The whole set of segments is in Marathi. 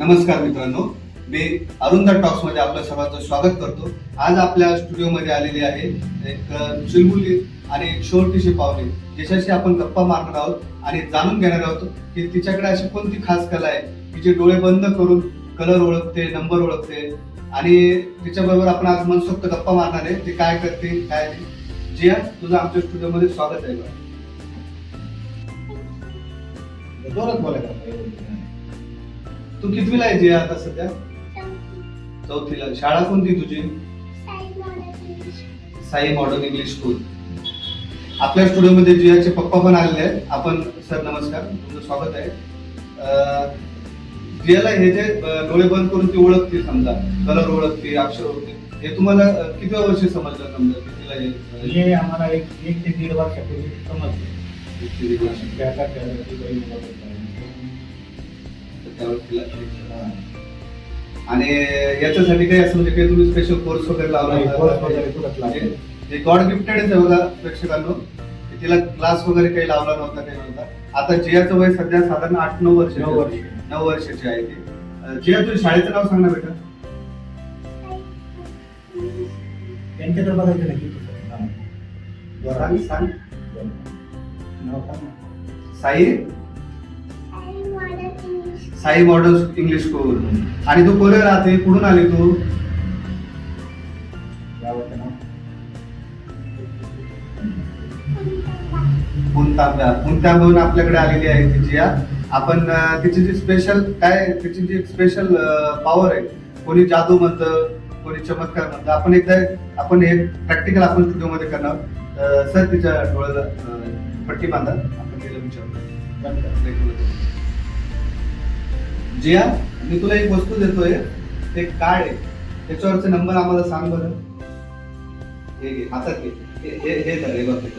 नमस्कार मित्रांनो. मी अरुंदा टॉक्समध्ये आपलं सर्वांचं स्वागत करतो. आज आपल्या स्टुडिओमध्ये आलेली आहे एक चुलबुली आणि एक छोटीशी पावले. ज्याच्याशी आपण गप्पा मारणार आहोत आणि जाणून घेणार आहोत की तिच्याकडे अशी कोणती खास कला आहे की जे डोळे बंद करून कलर ओळखते नंबर ओळखते आणि तिच्याबरोबर आपण आज मनसोक्त गप्पा मारणार आहे. ती काय करते काय जिया तुझं आमच्या स्टुडिओमध्ये स्वागत आहे. बा. जोरात तू कितवीला आहे जिया आता सध्या? चौथीला. शाळा कोणती तुझी? Sai modern English school. आपल्या स्टुडिओमध्ये जियाचे पप्पा पण आलेले आहेत. आपण सर नमस्कार. तुमचं स्वागत आहे. जियाला हे जे डोळे बंद करून ती ओळखते समजा. कलर ओळखते अक्षर ओळखते हे तुम्हाला कितव्या वर्षी समजलं समजा? की तिला अं, हे आम्हाला एक एक ते दीड वर्षापूर्वी समजले. हे- आणि याच्यासाठी काही असं म्हणजे काही तुम्ही स्पेशल कोर्स वगैरे लावला वगैरे. जे गॉड गिफ्टेड आहे बघा प्रेक्षकांनो तिला क्लास वगैरे काही लावला नव्हता काही नव्हता आता जियाचं वय सध्या साधारण आठ नऊ वर्ष नऊ वर्ष. नऊ वर्षाची आहे ती जिया तुझ्या शाळेचं नाव सांग ना बेटा त्यांच्याकडे बघायचं नाही. सांग. Sai Sai modern English school आणि तू कोरे राहते कुठून आली तू? गावाचं नाव आपल्याकडे आलेली आहे तिची जिया आपण तिची जी स्पेशल काय तिची जी स्पेशल पॉवर आहे कोणी जादू म्हणतं कोणी चमत्कार म्हणतं आपण एकदा आपण हे प्रॅक्टिकल आपण स्टुडिओमध्ये करणार सर तिच्या डोळ्याला पट्टी बांधा. आपण तिला विचारू. जिया मी तुला एक वस्तू देतोय. ते कार्ड आहे. त्याच्यावरचे नंबर आम्हाला सांग बरं. हे घे हातात घे. हे- हे हे बघ हे बघ.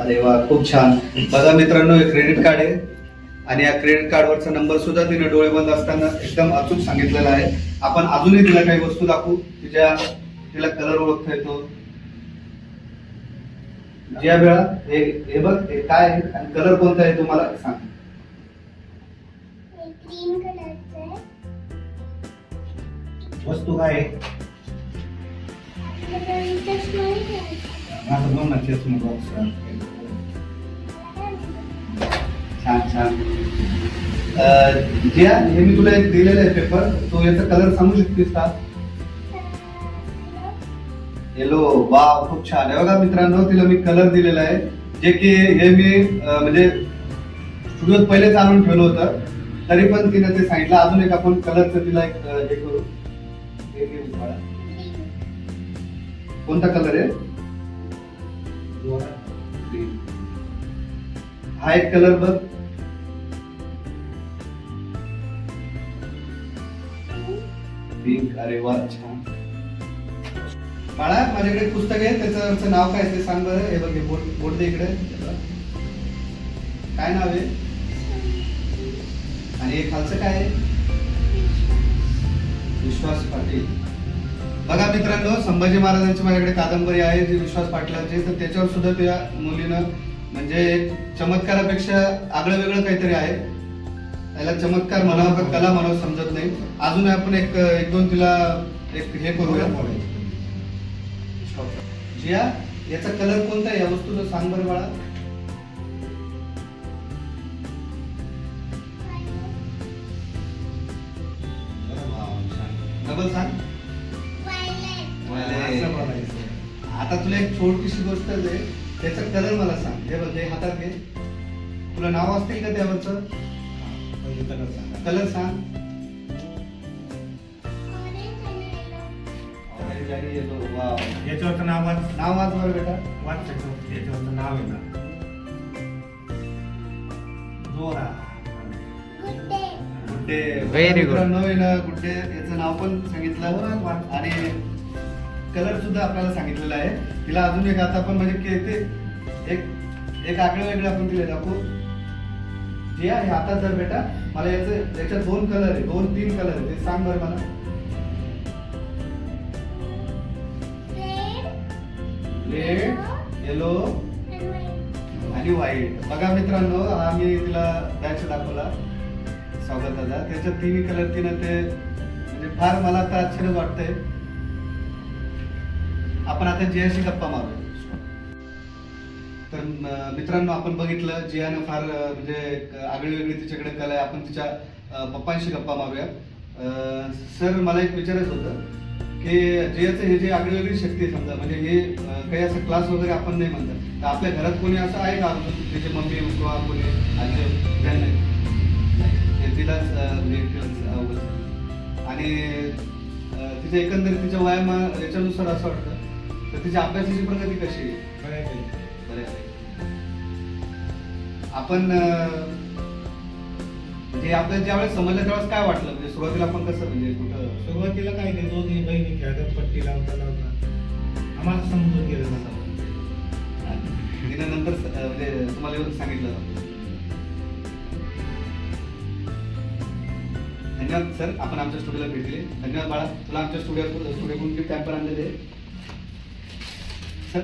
अरे वा खूप छान. बघा मित्रांनो हे क्रेडिट कार्ड आहे. आणि या क्रेडिट कार्डवरचा नंबर सुद्धा तिने डोळे बंद असताना एकदम अचूक सांगितलेला आहे. आपण अजूनही तिला काही वस्तू दाखवू. तिच्या तिला कलर ओळखता येतो. ज्या वेळा हे हे बघ हे काय आहे आणि कलर कोणता आहे तुम्हाला सांग. हे. वस्तू काय आहे? चष्मा बॉक्स छान छान. जिया हे मी तुला एक दिलेला आहे पेपर तो याचा कलर सांगू शकतेस का? येलो वा खूप छान. आहे बघा मित्रांनो तिला मी कलर दिलेला आहे. जे की हे मी म्हणजे स्टुडिओत पहिलेच आणून ठेवलं होतं. तरी पण तिने ते सांगितलं. अजून एक आपण कलरचं तिला एक हे करू. कोणता कलर आहे? हा एक कलर बघ. पिंक अरे वा छान. बाळा माझ्याकडे पुस्तक आहे त्याचं नाव काय आहे ते सांग बरं. हे बघ बोट बोट दे इकडे. काय नाव आहे? आणि हे खालचं काय आहे? विश्वास पाटील. बघा मित्रांनो संभाजी महाराजांची माझ्याकडे कादंबरी आहे जी विश्वास पाटलांची तर त्याच्यावर सुद्धा त्या मुलीनं म्हणजे चमत्कारापेक्षा आगळं वेगळं काहीतरी आहे. त्याला चमत्कार म्हणावं का कला म्हणावं समजत नाही. अजून आपण एक एक दोन तिला एक हे करूया. जिया याचा कलर कोणता या वस्तूचा सांग बरं बाळा. डबल सांग. आता तुला एक छोटीशी गोष्ट आहे त्याचा कलर मला सांग. हे बघ हे हातात घे. तुला नाव असतील का त्यावरचं? कलर सांगा. कलर सांग आणि. याच्यावरचं नाव वाच नाव वाच बरं बेटा वाच त्याच्यावर- याच्यावरचं नाव आहे ना जोरा day. गुड्डे Very good. मित्रांनो, आहे ना गुड्डे याचं नाव पण सांगितलं वाच. आणि कलर सुद्धा आपल्याला सांगितलेला आहे तिला अजून एक आता आपण म्हणजे के- ते एक एक आगळे वेगळे आपण तिला दाखवू जे आहे हातात जर बेटा. मला याचं याच्यात दोन कलर आहे दोन तीन कलर आहे. ते सांग बरं मला. रेड येलो आणि व्हाईट बघा मित्रांनो हा मी तिला बॅच दाखवला. स्वागताचा त्याच्यात तिन्ही कलर तिनं ते म्हणजे फार मला तर आश्चर्य वाटतंय. आपण आता जियाशी गप्पा मारूया. तर मित्रांनो आपण बघितलं जियानं फार म्हणजे आगळी वेगळी तिच्याकडे कला आहे. आपण तिच्या पप्पांशी गप्पा मारूया. सर मला एक विचारायचं होतं की जियाचं हे जे आगळी वेगळी शक्ती आहे समजा म्हणजे हे काही असं क्लास वगैरे आपण नाही म्हणतात तर आपल्या घरात कोणी असं आहे का? म्हणजे तिची मम्मी किंवा कोणी आजी ज्यांना? हे तिलाच म्हणजे, आणि तिच्या एकंदरीत तिच्या व्यायामा याच्यानुसार असं वाटतं. तर तिच्या अभ्यासाची प्रगती कशी आहे. बऱ्यापैकी. आपण म्हणजे आपल्याला ज्यावेळेस समजलं त्यावेळेस काय वाटलं? म्हणजे सुरुवातीला आपण कसं म्हणजे कुठं? सुरुवातीला काय ते दोघी बहिणी खेळतात पट्टी लावता लावता. आम्हाला समजून गेलं नसतं तिनं नंतर म्हणजे तुम्हाला येऊन सांगितलं. धन्यवाद सर. आपण आमच्या स्टुडिओला भेट दिली. धन्यवाद बाळा. तुला आमच्या स्टुडिओ स्टुडिओकडून गिफ्ट पॅम्पर आणलेले? सर